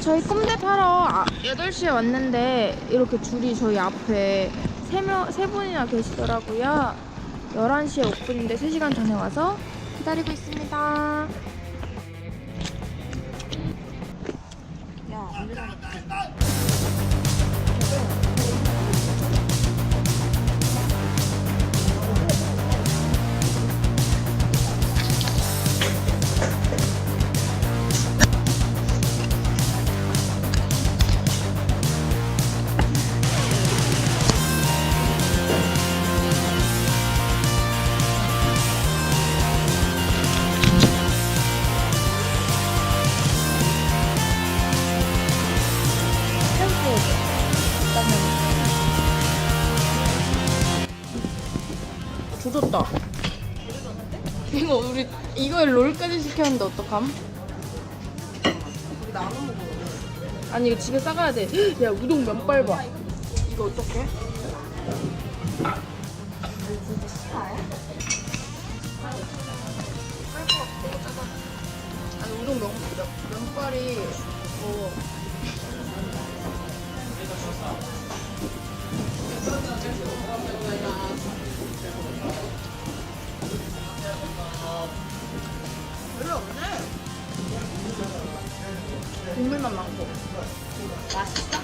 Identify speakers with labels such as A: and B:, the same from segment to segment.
A: 저희 꼼대 타러 아, 8시에 왔는데 이렇게 줄이 저희 앞에 세 명, 세 분이나 계시더라고요. 11시에 오픈인데 3시간 전에 와서 기다리고 있습니다. 조졌다. 이거 우리 이걸 롤까지 시켰는데 어떡함? 아니 이거 집에 싸가야 돼. 야 우동 면발 봐. 이거 어떡해? 아니 우동 면, 면- 면발이 뭐 국물만 많고. 맛있어?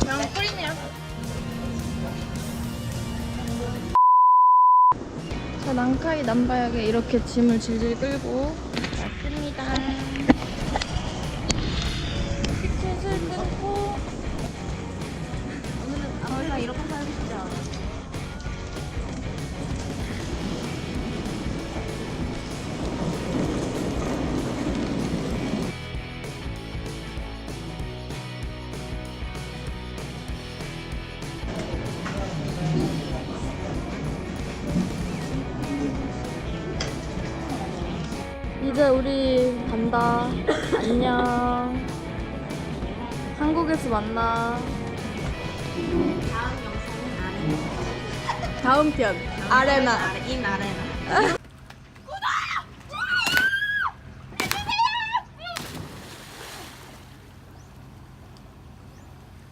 A: 그냥 끓이네요. 자, 난카이 남바역에 이렇게 짐을 질질 끌고 이제 우리 간다. 안녕. 한국에서 만나.
B: 다음 영상은 아레나.
A: 다음 편 아레나.
B: 아레, 인 아레나.